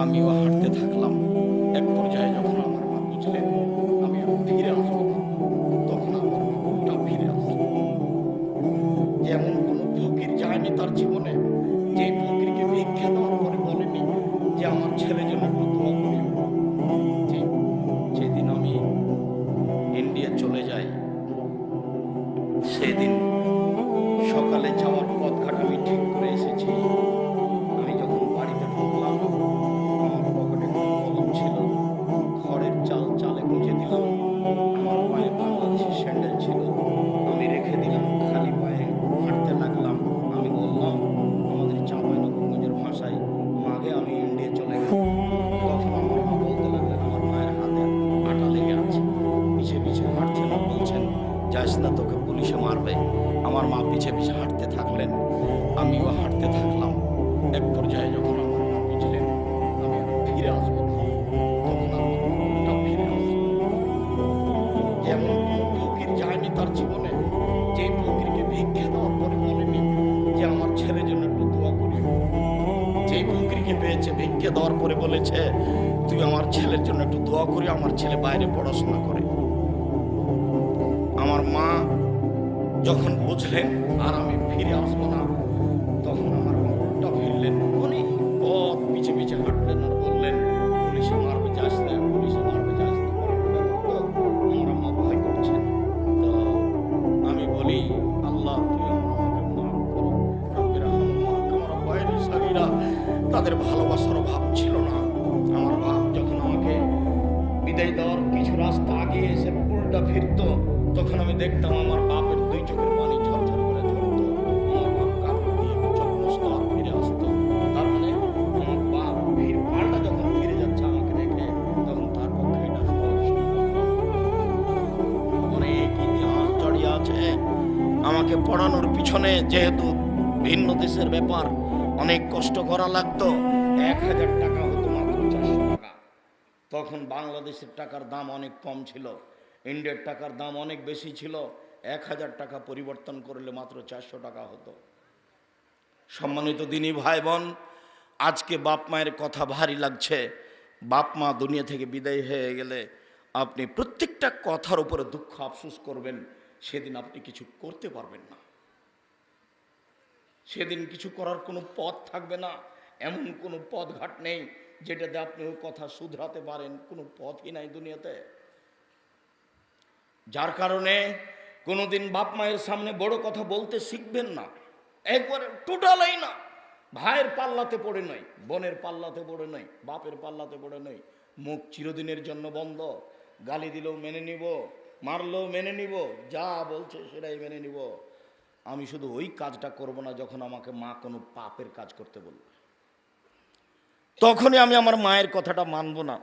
আমিও হাঁটতে থাকলাম। এক পর্যায়ে যখন আমার মা বুঝলেন, আমি ফিরে আসব তখন আমার মা ফিরে আসব এমন কোনো ফকির যায়নি তার জীবনে যে আমার ছেলে বাইরে পড়াশোনা করে। আমার মা যখন বুঝলেন আর আমি ফিরে আসব না আমাকে পড়ানোর পিছনে যেহেতু ভিন্ন দেশের ব্যাপার, অনেক কষ্ট করা লাগতো। এক হাজার টাকা হতো মাত্র চারশো টাকা। তখন বাংলাদেশের টাকার দাম অনেক কম ছিল। ইন্ডিয়ার টাকার দাম অনেক বেশি ছিল। এক হাজার টাকা পরিবর্তন করলে মাত্র চারশো টাকা হতো। সম্মানিত দিনী ভাই বোন আজকে বাপ মায়ের কথা ভারী লাগছে। বাপ মা দুনিয়া থেকে বিদায় হয়ে গেলে আপনি প্রত্যেকটা কথার উপরে দুঃখ আফসুস করবেন। সেদিন আপনি কিছু করতে পারবেন না। সেদিন কিছু করার কোনো পথ থাকবে না। এমন কোনো পথ ঘাট নেই যেটাতে আপনি ওই কথা শুধরাতে পারেন। কোনো পথই নাই দুনিয়াতে। যার কারণে কোনোদিন বাপ মায়ের সামনে বড় কথা বলতে শিখবেন না। একবারে টোটালই না। ভাইয়ের পাল্লাতে পড়ে নয় বোনের পাল্লাতে পড়ে নয় বাপের পাল্লাতে পড়ে নয় মুখ চিরদিনের জন্য বন্ধ। গালি দিলেও মেনে নিব। মারলেও মেনে নিব, যা বলছে সেটাই মেনে নিব। আমি শুধু ওই কাজটা করব না, যখন আমাকে মা কোনো পাপের কাজ করতে বলবে। তখনই আমি আমার মায়ের কথাটা মানব না।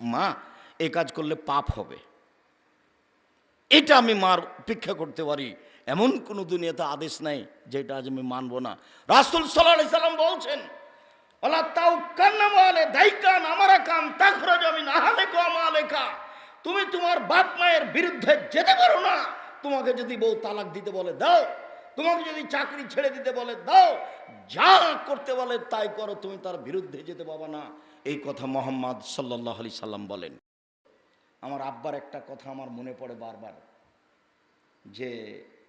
মা, এ কাজ করলে পাপ হবে। এটা আমি মার উপেক্ষা করতে পারি। এমন কোনো দুনিয়াতে আদেশ নাই, যেটা আজ আমি মানব না। রাসুল সাল্লাহ সাল্লাম বলছেন ওলা তাও কান্না বলে দাইকান আমারা কান তাখরা জমি নাহালে কো আমালেকা তুমি তোমার বাপ মায়ের বিরুদ্ধে যেতে পারো না। তোমাকে যদি বউ তালাক দিতে বলে, দাও। তোমাকে যদি চাকরি ছেড়ে দিতে বলে, দাও। যা করতে বলে তাই করো, তুমি তার বিরুদ্ধে যেতে পাবা না। এই কথা মোহাম্মদ সাল্লাহ আলি সাল্লাম বলেন। আমার আব্বার একটা কথা আমার মনে পড়ে বারবার, যে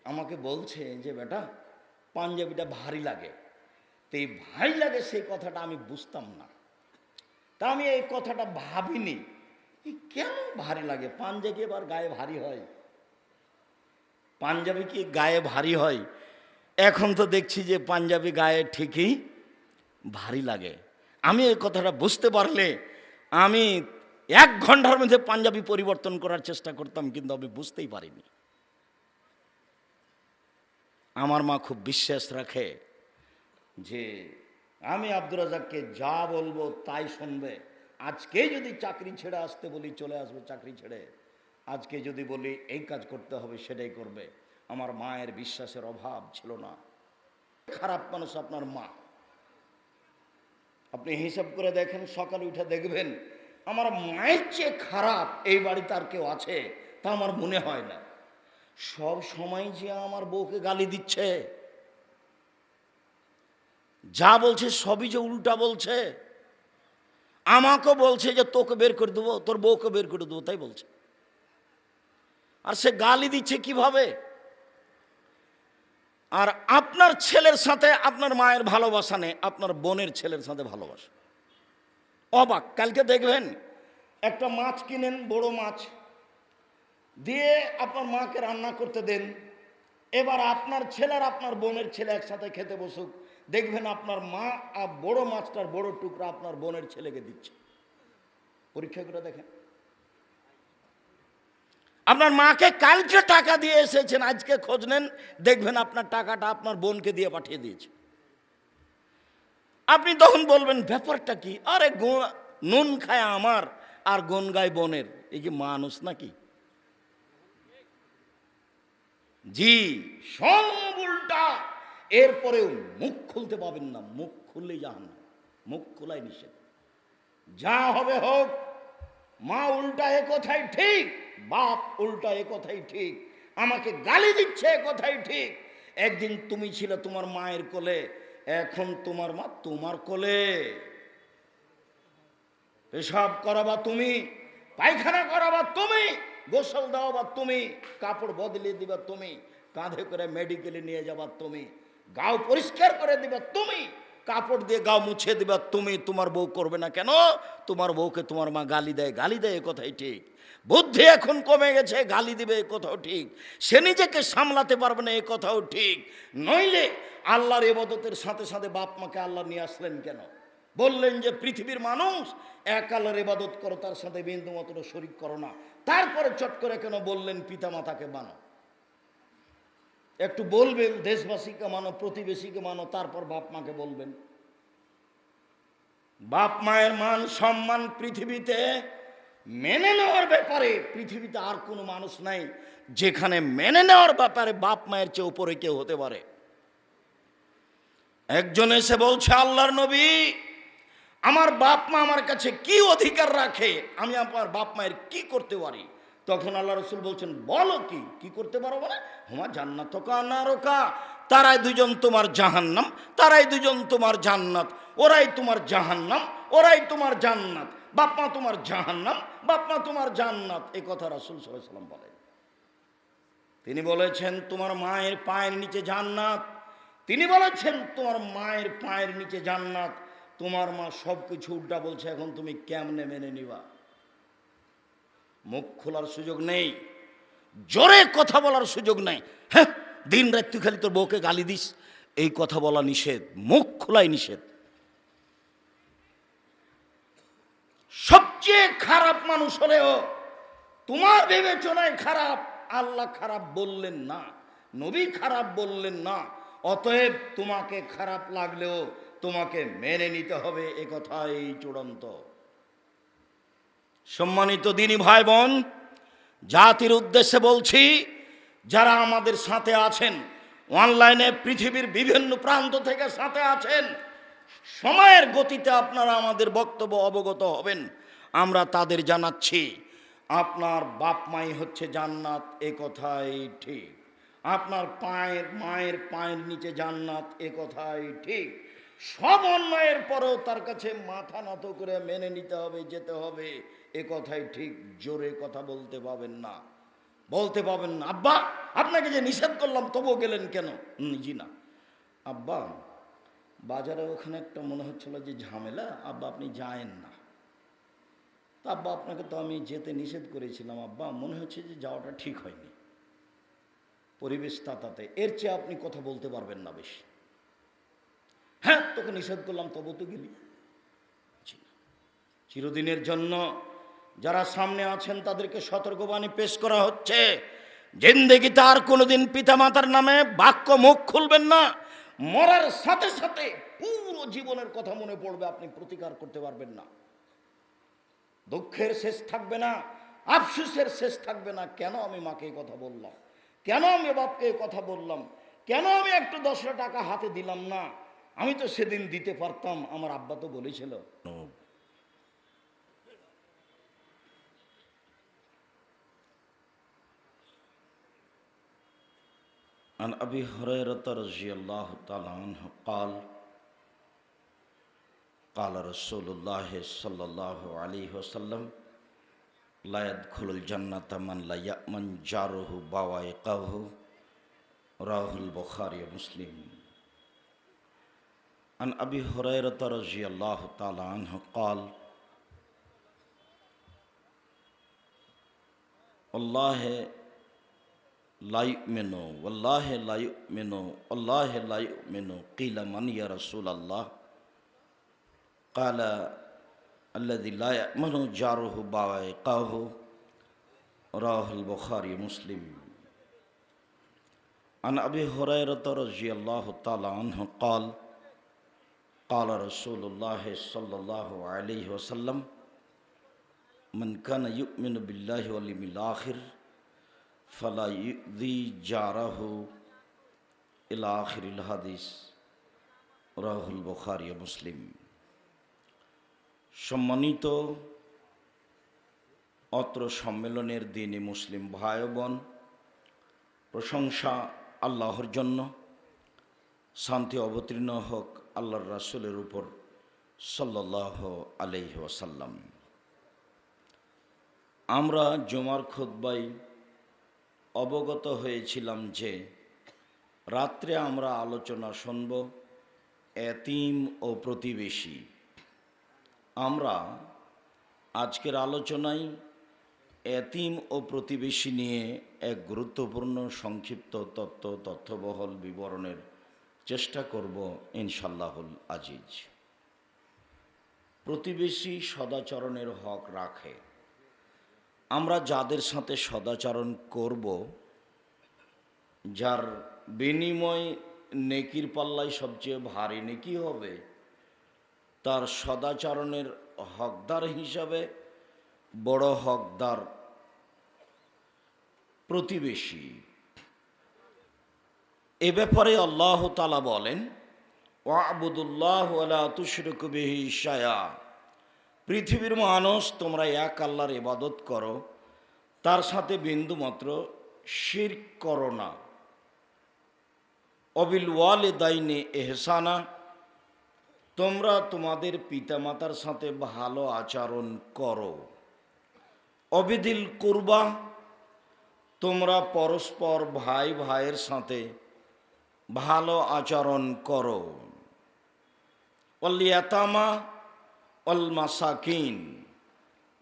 আমাকে বলছে যে, বেটা, পাঞ্জাবিটা ভারী লাগে। তো এই ভারী লাগে সেই কথাটা আমি বুঝতাম না। তা আমি এই কথাটা ভাবিনি। কেন ভারী লাগে? পাঞ্জাবি এবার গায়ে ভারী হয়। পাঞ্জাবি কি গায়ে ভারী হয়? এখন তো দেখছি যে পাঞ্জাবি গায়ে ঠিকই ভারী লাগে। আমি এই কথাটা বুঝতে পারলে আমি এক ঘণ্টার মধ্যে পাঞ্জাবি পরিবর্তন করার চেষ্টা করতাম, কিন্তু আমি বুঝতেই পারিনি। আমার মা খুব বিশ্বাস রাখে যে আমি আব্দুর রাজাককে যা বলব তাই শুনবে। আজকে যদি চাকরি ছেড়ে আসতে বলি, চলে আসবে চাকরি ছেড়ে। আজকে যদি বলি, এই কাজ করতে হবে, সেটাই করবে। আমার মায়ের বিশ্বাসের অভাব ছিল না। খারাপ মানুষ আপনার মা। আপনি হিসাব করে দেখেন, সকালে উঠে দেখবেন, আমার মায়ের চেয়ে খারাপ এই বাড়িতে আর কেউ আছে, তা আমার মনে হয় না। সব সময় যে আমার বউকে গালি দিচ্ছে, যা বলছে সবই যে উল্টা বলছে আমাকে বলছে যে তোকে বের করে দেবো, তোর বউকে বের করে দেবো, তাই বলছে। আর সে গালি দিচ্ছে কীভাবে? আর আপনার ছেলের সাথে আপনার মায়ের ভালোবাসা নেই, আপনার বোনের ছেলের সাথে ভালোবাসা। অবাক, কালকে দেখবেন একটা মাছ কিনেন, বড় মাছ, দিয়ে আপনার মাকে রান্না করতে দেন। এবার আপনার ছেলে আর আপনার বোনের ছেলে একসাথে খেতে বসুক। দেখবেন আপনার মা আর বড় মাছটার বড় টুকরা আপনার বোনের ছেলেকে দিচ্ছে। পরীক্ষা করে দেখেন। আপনার মাকে কালকে টাকা দিয়ে এসেছেন, আজকে খোঁজ নেন, দেখবেন আপনার টাকাটা আপনার বোনকে দিয়ে পাঠিয়ে দিয়েছে। আপনি তখন বলবেন, ব্যাপারটা কি? আরে নুন খায় আমার আর গন গায় বোনের। এই কি মানুষ নাকি? জি, সব উল্টা। এরপরেও মুখ খুলতে পাবেন না, মুখ খুললে যান, মুখ খোলাই নিষেধ। যা হবে হোক, মা উল্টা এ কথাই ঠিক, বাপ উল্টা এ কথাই ঠিক, আমাকে গালি দিচ্ছে এ কথাই ঠিক। একদিন তুমি ছিলে তোমার মায়ের কোলে, এখন তোমার মা তোমার কোলে। পেশাব করাবা তুমি, পায়খানা করাবা তুমি, গোসল দেওয়াবা তুমি, কাপড় বদলে দিবা তুমি, কাঁধে করে মেডিকেলে নিয়ে যাবা তুমি। গাও পরিষ্কার করে দিবা, তুমি কাপড় দিয়ে গাও মুছে দিবা, তুমি তোমার বউ করবে না কেন? তোমার বউকে তোমার মা গালি দেয় গালি দেয় কথাই ঠিক। বুদ্ধি এখন কমে গেছে, গালি দিবে এ কথাও ঠিক। সে নিজেকে সামলাতে পারবে না এ কথাও ঠিক। নইলে আল্লাহর এবাদতের সাথে সাথে বাপ মাকে আল্লাহ নিয়ে আসলেন কেন? বললেন যে, পৃথিবীর মানুষ এক আল্লাহর ইবাদত করো, তার সাথে বিন্দু মাত্র শরিক করো না। তারপরে চট করে কেন বললেন পিতা মাতাকে মানো একটু বলবেন, দেশবাসীকে মানো, প্রতিবেশীকে মানো, তারপর বাপ মাকে বলবেন। বাপ মায়ের মান সম্মান পৃথিবীতে মেনে নেওয়ার ব্যাপারে পৃথিবীতে আর কোনো মানুষ নাই, যেখানে মেনে নেওয়ার ব্যাপারে বাপ মায়ের চেয়ে উপরে কেউ হতে পারে। একজন এসে বলছে, আল্লাহর নবী, আমার বাপ মা আমার কাছে কি অধিকার রাখে? আমি আমার বাপ মায়ের কি করতে পারি? তখন আল্লাহ রসুল বলছেন, বলো কি? কি করতে পারো মানে হুমা জান্নাত নারকা। তারাই দুজন তোমার জাহান্নাম, তারাই দুজন তোমার জান্নাত। ওরাই তোমার জাহান্নাম, ওরাই তোমার জান্নাত। বাপ মা তোমার জাহান্নাম বাপ মা তোমার জান্নাত। এ কথা রাসুল সাল্লাম বলেন। তিনি বলেছেন, তোমার মায়ের পায়ের নিচে জান্নাত। তিনি বলেছেন, তোমার মায়ের পায়ের নিচে জান্নাত। তোমার মা সব কিছু উল্টা বলছে, এখন তুমি কেমনে মেনে নিবা? মুখ খোলার সুযোগ নেই, জোরে কথা বলার সুযোগ নেই। হ্যাঁ দিন রাত তুই খালি তোর বউকে গালি দিস, এই কথা বলা নিষেধ, মুখ খোলাই নিষেধ। সবচেয়ে খারাপ মানুষ হলেও তোমার বিবেচনায় খারাপ, আল্লাহ খারাপ বললেন না, নবী খারাপ বললেন না, অতএব তোমাকে খারাপ লাগলেও তোমাকে মেনে নিতে হবে এ কথাই চূড়ান্ত। সম্মানিত দিনী ভাই বোন, জাতির উদ্দেশ্যে বলছি, যারা আমাদের সাথে আছেন, অনলাইনে পৃথিবীর বিভিন্ন প্রান্ত থেকে সাথে আছেন, সময়ের গতিতে আপনারা আমাদের বক্তব্য অবগত হবেন। আমরা তাদের জানাচ্ছি, আপনার বাপ মাই হচ্ছে জান্নাত, এ কথাই ঠিক। আপনার পায়ের, মায়ের পায়ের নিচে জান্নাত, এ কথাই ঠিক। সব অন্যায়ের পরেও তার কাছে মাথা নত করে মেনে নিতে হবে, যেতে হবে। এ কথাই ঠিক, জোরে কথা বলতে পাবেন না। বলতে পাবেন না। আব্বা, আপনাকে যে নিষেধ করলাম, তবুও গেলেন কেন? জি না। আব্বা, বাজারে ওখানে একটা মনে হচ্ছিল যে ঝামেলা। আব্বা, আপনি যায়েন না। তা আব্বা, আপনাকে তো আমি যেতে নিষেধ করেছিলাম। আব্বা, মনে হচ্ছে যে যাওয়াটা ঠিক হয়নি। পরিবেশ তাতাতে। এর চেয়ে আপনি কথা বলতে পারবেন না বেশি। হ্যাঁ তোকে নিষেধ করলাম, তবু তো গেলি। চিরদিনের জন্য যারা সামনে আছেন, তাদেরকে সতর্কবাণী পেশ করা হচ্ছে। জিন্দেগিতে আর কোনোদিন পিতামাতার নামে বাক্য মুখ খুলবেন না। মরার সাথে সাথে পুরো জীবনের কথা মনে পড়বে, আপনি প্রতিকার করতে পারবেন না। দুঃখের শেষ থাকবে না, আফসুসের শেষ থাকবে না। কেন আমি মাকে কথা বললাম? কেন আমি বাপকে কথা বললাম? কেন আমি একটু দশটা টাকা হাতে দিলাম না? আমি তো সেদিন দিতে পারতাম, আমার আব্বা তো বলেছিল। عن أبي هريرة رضي الله تعالى عنه قال قال رسول الله صلى الله عليه وسلم لا يدخل الجنة من لا يأمن جاره بوائقه رواه البخاري ومسلم. عن أبي هريرة رضي الله تعالى عنه قال والله لا يؤمن والله لا يؤمن والله لا يؤمن قيل من يا رسول الله؟ قال الذي لا يأمن جاره بوائقه رواه البخاري ومسلم عن أبي هريرة رضي الله تعالى عنه قال قال رسول الله صلى الله عليه وسلم من كان يؤمن بالله واليوم الآخر ফালা ইউদি জারাহু হাদিস, রাহুল বুখারি মুসলিম। সম্মানিত অত্র সম্মেলনের দিনে মুসলিম ভাই বোন প্রশংসা আল্লাহর জন্য, শান্তি অবতীর্ণ হোক আল্লাহর রাসুলের উপর সাল্লাহ আলহ ওসাল্লাম আমরা জুমার খোদ্বাই অবগত হয়েছিলাম যে রাত্রে আমরা আলোচনা শুনব এতিম ও প্রতিবেশী। আমরা আজকের আলোচনায় এতিম ও প্রতিবেশী নিয়ে এক গুরুত্বপূর্ণ সংক্ষিপ্ত তত্ত্ব, তথ্যবহল বিবরণের চেষ্টা করব ইনশাল্লাহুল আজিজ। প্রতিবেশী সদাচরণের হক রাখে। আমরা যাদের সাথে সদাচরণ করব, যার বিনিময় নেকির পাল্লায় সবচেয়ে ভারী নেকি হবে, তার সদাচরণের হকদার হিসাবে বড় হকদার প্রতিবেশী। এ ব্যাপারে আল্লাহ তালা বলেন ওয়াবুদুল্লাহ তুশরকবিহি শায়া পৃথিবীর মানুষ, তোমরা এক আল্লাহর ইবাদত করো, তার সাথে বিন্দুমাত্র শির করো না। অবিল ওয়ালে দাইনে এহসানা, তোমরা তোমাদের পিতামাতার সাথে ভালো আচরণ করো। অবিদিল কুরবা, তোমরা পরস্পর ভাই ভাইয়ের সাথে ভালো আচরণ করো। অলিয়াতামা অল মাসাকিন,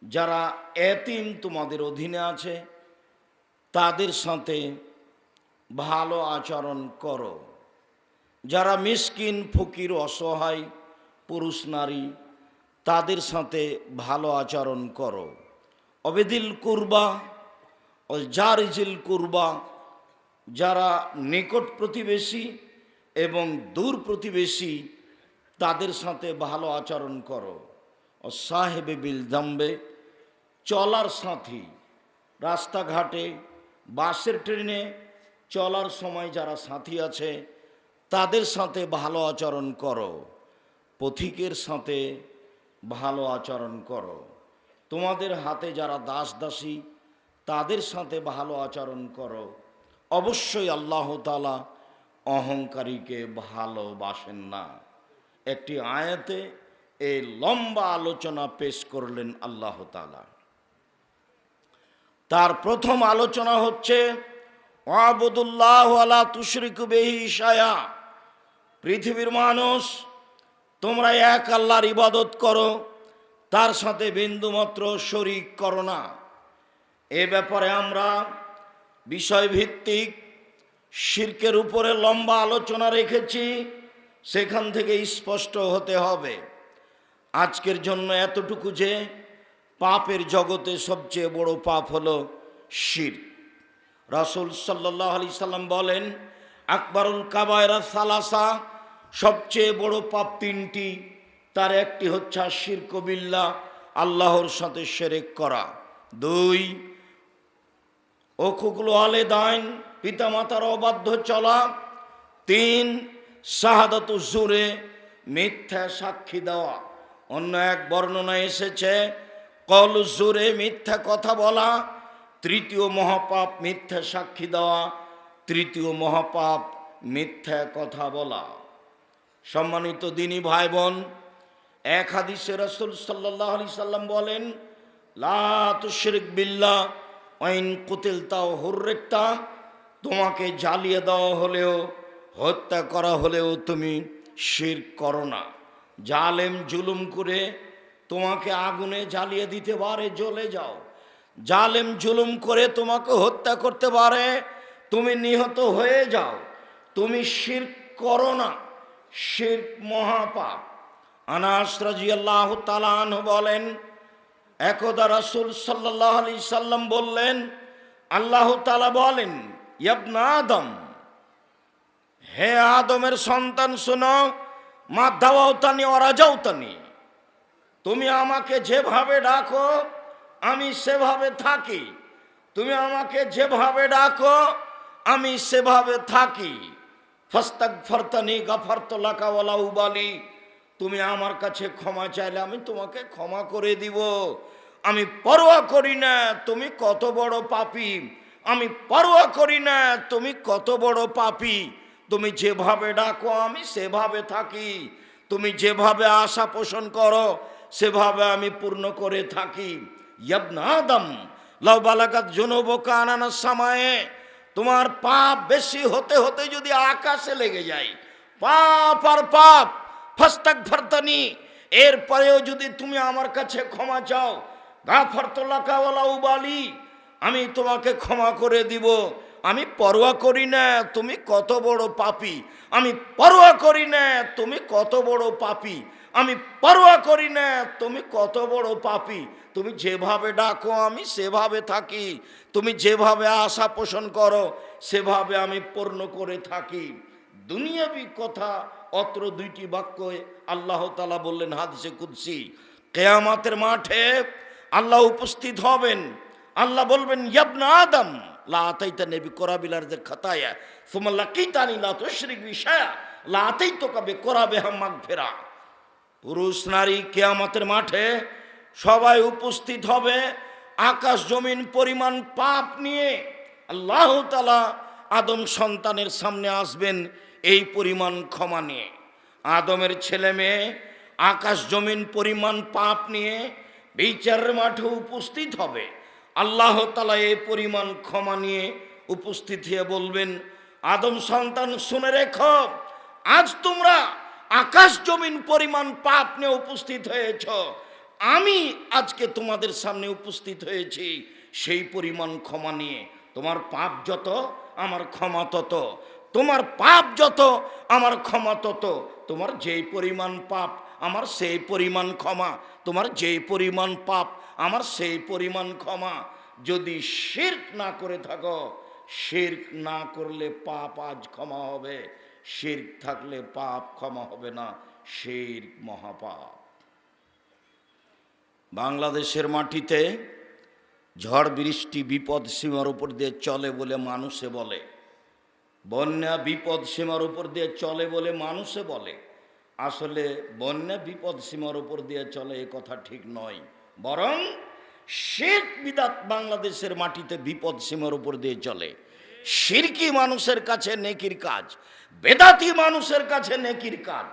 যারা এতিম তোমাদের অধীনে আছে, তাদের সাথে ভালো আচরণ করো। যারা মিসকিন, ফকির, অসহায়, পুরুষ, নারী, তাদের সাথে ভালো আচরণ করো। অবেদিল কুরবা ও জারিজিল কুরবা, যারা নিকট প্রতিবেশী এবং দূর প্রতিবেশী, তাদের সাথে ভালো আচরণ করো। ও সাহেবে বিল দাম্বে চলার সাথী। রাস্তাঘাটে, বাসের ট্রেনে চলার সময় যারা সাথী আছে, তাদের সাথে ভালো আচরণ করো। পথিকের সাথে ভালো আচরণ করো। তোমাদের হাতে যারা দাস দাসী তাদের সাথে ভালো আচরণ করো। অবশ্যই আল্লাহ তালা অহংকারীকে ভালোবাসেন না। একটি আয়াতে এই লম্বা আলোচনা পেশ করলেন আল্লাহ তালা তার প্রথম আলোচনা হচ্ছে আবুদুল্লাহ আলা তুশরিক বেহি পৃথিবীর মানুষ, তোমরা এক আল্লাহর ইবাদত করো, তার সাথে বিন্দুমাত্র শরিক করো না। এ ব্যাপারে আমরা বিষয়ভিত্তিক শির্কের উপরে লম্বা আলোচনা রেখেছি, সেখান থেকে স্পষ্ট হতে হবে। আজকের জন্য এতটুকু যে পাপের জগতে সবচেয়ে বড় পাপ হলো শির। রাসুল সাল্লাহ আলি সাল্লাম বলেন, আকবরুল কাবায়রা সালাসা সবচেয়ে বড় পাপ তিনটি, তার একটি হচ্ছে শির কবিল্লা আল্লাহর সাথে সেরেক করা। দুই ওকুগুলো আলে দাইন পিতামাতার অবাধ্য চলা। তিন, শাহাদাত জুরে মিথ্যা সাক্ষী দেওয়া। অন্য এক বর্ণনা এসেছে, কল জুরে মিথ্যা কথা বলা, তৃতীয় মহাপাপ মিথ্যা সাক্ষী দেওয়া, তৃতীয় মহাপাপ মিথ্যা কথা বলা। সম্মানিত দিনী ভাই বোন এক হাদিসে রসুল সাল্লাহ আলি সাল্লাম বলেন, লা তুশরিক বিল্লাহ, ওয়াইন কুতিল তাও হুর্রেকটা তোমাকে জ্বালিয়ে দেওয়া হলেও, হত্যা করা হলেও তুমি শির করো না। জালেম জুলুম করে তোমাকে আগুনে জ্বালিয়ে দিতে পারে, জ্বলে যাও। জালেম জুলুম করে তোমাকে হত্যা করতে পারে, তুমি নিহত হয়ে যাও। তুমি শির করো না শির মহাপাপ। আনাস রাজিয়াল্লাহ তালান বলেন, একদা রাসুল সাল্লাহ আলি সাল্লাম বললেন, আল্লাহ তালা বলেন, ইয়াবনা আদম, হে আদমের সন্তান শোনো মা দাওয়াওতানি অরাজাওতানি তুমি আমাকে যেভাবে ডাকো, আমি সেভাবে থাকি। তুমি আমাকে যেভাবে ডাকো, আমি সেভাবে থাকি। ফস্তাক ফরতানি গাফারতলাকাওয়ালা উবালি। তুমি আমার কাছে ক্ষমা চাইলে আমি তোমাকে ক্ষমা করে দিব। আমি পরোয়া করি না, তুমি কত বড় পাপী। আমি পরোয়া করি না, তুমি কত বড় পাপী। তুমি যেভাবে ডাকো, আমি সেভাবে থাকি। তুমি যেভাবে আশা পোষণ করো, সেভাবে আমি পূর্ণ করে থাকি। ইয়াবনা আদম লাউ বালাকাত জনবকা আনানার সময়ে তোমার পাপ বেশি হতে হতে যদি আকাশে লেগে যায়, পাপ আর পাপ, ফাস্তাক ফারতানি, এরপরেও যদি তুমি আমার কাছে ক্ষমা চাও গাফার তোলাকাওয়ালা উবালি, আমি তোমাকে ক্ষমা করে দিব। আমি পরোয়া করি না, তুমি কত বড় পাপি। আমি পরোয়া করি না, তুমি কত বড় পাপি। আমি পরোয়া করি না, তুমি কত বড় পাপি। তুমি যেভাবে ডাকো, আমি সেভাবে থাকি। তুমি যেভাবে আশা পোষণ করো, সেভাবে আমি পূর্ণ করে থাকি। দুনিয়াবি কথা, অত্র দুইটি বাক্য আল্লাহ তালা বললেন হাদিসে কুদ্সি, কেয়ামাতের মাঠে আল্লাহ উপস্থিত হবেন। আল্লাহ বলবেন, ইয়াবনা আদম। লা হাম্মাক ফেরা পুরুষ, নারী কেয়ামতের মাঠে সবাই উপস্থিত হবে, আকাশ জমিন পরিমাণ পাপ নিয়ে। আল্লাহ তালা আদম সন্তানের সামনে আসবেন এই পরিমাণ ক্ষমা নিয়ে। আদমের ছেলে মেয়ে আকাশ জমিন পরিমাণ পাপ নিয়ে বিচারের মাঠে উপস্থিত হবে। আল্লাহ তালা এই পরিমাণ ক্ষমা নিয়ে উপস্থিত হয়ে বলবেন, আদম সন্তান শুনে রেখ, আজ তোমরা আকাশ জমিন পরিমাণ পাপ নিয়ে উপস্থিত হয়েছ, আমি আজকে তোমাদের সামনে উপস্থিত হয়েছি, সেই পরিমাণ ক্ষমা নিয়ে। তোমার পাপ যত, আমার ক্ষমা তত। তোমার পাপ যত, আমার ক্ষমা তত। তোমার যেই পরিমাণ পাপ, আমার সেই পরিমাণ ক্ষমা। তোমার যেই পরিমাণ পাপ আমার সেই পরিমাণ ক্ষমা। যদি শির্ক না করে থাকো, শির্ক না করলে পাপ আজ ক্ষমা হবে। শির্ক থাকলে পাপ ক্ষমা হবে না, শির্ক মহাপাপ। বাংলাদেশের মাটিতে ঝড়, বৃষ্টি, বিপদ সীমার উপর দিয়ে চলে বলে মানুষে বলে। বন্যা, বিপদ সীমার উপর দিয়ে চলে বলে মানুষে বলে। আসলে বন্যা, বিপদ সীমার উপর দিয়ে চলে এ কথা ঠিক নয়। বরং শেখ বিদাত বাংলাদেশের মাটিতে বিপদ সীমার উপর দিয়ে চলে। সিরকি মানুষের কাছে নেকির কাজ, বেদাতি মানুষের কাছে নেকির কাজ।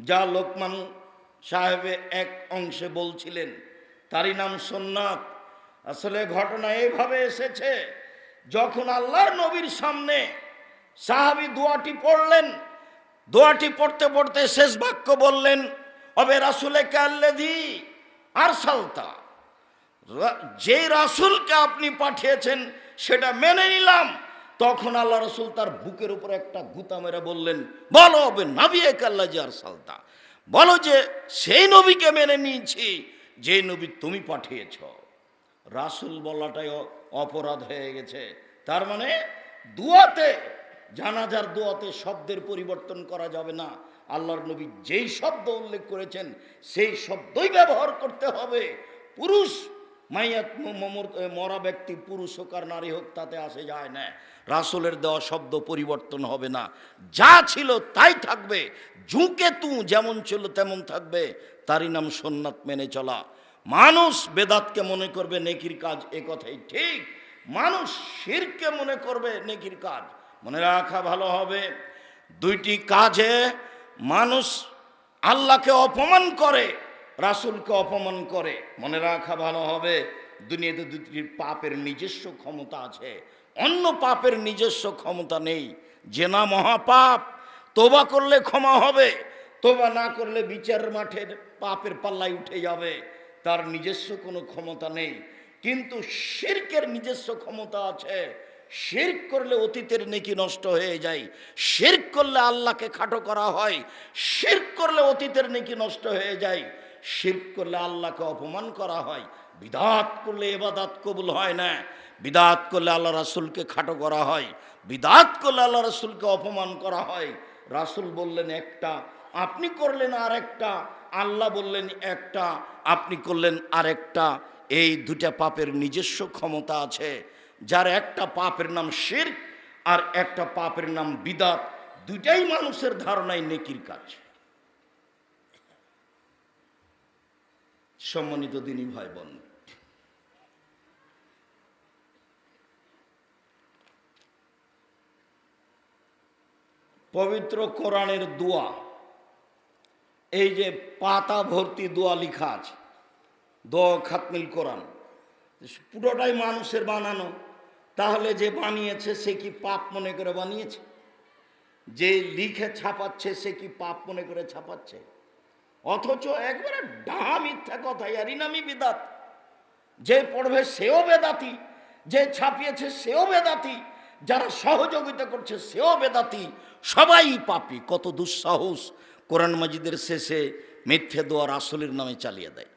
যা লোকমান সাহেবে এক অংশে বলছিলেন, তারই নাম সোননাথ। আসলে ঘটনা এইভাবে এসেছে, যখন আল্লাহর নবীর সামনে সাহাবি দোয়াটি পড়লেন, দোয়াটি পড়তে পড়তে শেষ বাক্য বললেন, অবে রাসুলে কাল্লেদি আর সালতা। যে রাসুলকে আপনি পাঠিয়েছেন, সেটা মেনে নিলাম। তখন আল্লাহ রসুল তার বুকের উপর একটা গুতা মেরে বললেন, বলো হবে নাবিয়ে কাল্লা আর সালতা। বলো যে, সেই নবীকে মেনে নিয়েছি, যে নবী তুমি পাঠিয়েছ। রাসুল বলাটাই অপরাধ হয়ে গেছে। তার মানে দুয়াতে, জানাজার দোয়াতে শব্দের পরিবর্তন করা যাবে না। আল্লাহর নবী যেই শব্দ উল্লেখ করেছেন, সেই শব্দই ব্যবহার করতে হবে। পুরুষ মরা ব্যক্তি পুরুষ হোক আর নারী হোক, তাতে আসে যায় না। রাসুলের দেওয়া শব্দ পরিবর্তন হবে না। যা ছিল তাই থাকবে। ঝুঁকে তু যেমন ছিল তেমন থাকবে। তারই নাম সোননাথ মেনে চলা। মানুষ বেদাতকে মনে করবে নেকির কাজ, এ কথাই ঠিক। মানুষ শিরকে মনে করবে নেকির কাজ। মনে রাখা ভালো হবে। দুইটি কাজে মানুষ আল্লাহকে অপমান করে, রাসুলকে অপমান করে। মনে রাখা ভালো হবে, দুনিয়াতে দুটির পাপের নিজস্ব ক্ষমতা আছে। অন্য পাপের নিজস্ব ক্ষমতা নেই। জেনা মহাপাপ, তোবা করলে ক্ষমা হবে, তোবা না করলে বিচার মাঠের পাপের পাল্লায় উঠে যাবে। তার নিজস্ব কোনো ক্ষমতা নেই। কিন্তু শিরকের নিজস্ব ক্ষমতা আছে। শিরক করলে অতীতের নেকি নষ্ট হয়ে যায়। শিরক করলে আল্লাহকে খাটো করা হয়। শিরক করলে অতীতের নেকি নষ্ট হয়ে যায়। শিরক করলে আল্লাহকে অপমান করা হয়। বিদাত করলে এবাদাত কবুল হয় না। বিদাত করলে আল্লাহ রাসুলকে খাটো করা হয়। বিদাত করলে আল্লাহ রাসুলকে অপমান করা হয়। রাসুল বললেন একটা, আপনি করলেন আর একটা আল্লাহ বললেন একটা, আপনি করলেন আরেকটা। এই দুটা পাপের নিজস্ব ক্ষমতা আছে। যার একটা পাপের নাম শিরক আর একটা পাপের নাম বিদাত দুটাই মানুষের ধারণায় নেকির কাজ। সম্মানিত দিনী ভাই বোন পবিত্র কোরআনের দোয়া, এই যে পাতা ভর্তি দোয়া লিখা আছে, দোয়া খাতমিল কোরআন পুরোটাই মানুষের বানানো। তাহলে যে বানিয়েছে সে কি পাপ মনে করে বানিয়েছে? যে লিখে ছাপাচ্ছে সে কি পাপ মনে করে ছাপাচ্ছে? অথচ একবারে ডাহা মিথ্যা কথা ইয়ারই নামই বিদাত। যে পড়বে সেও বেদাতি, যে ছাপিয়েছে সেও বেদাতি, যারা সহযোগিতা করছে সেও বেদাতি। সবাই পাপি, কত দুঃসাহস। কোরআন মাজিদের শেষে মিথ্যে দোয়ার আসলের নামে চালিয়ে দেয়।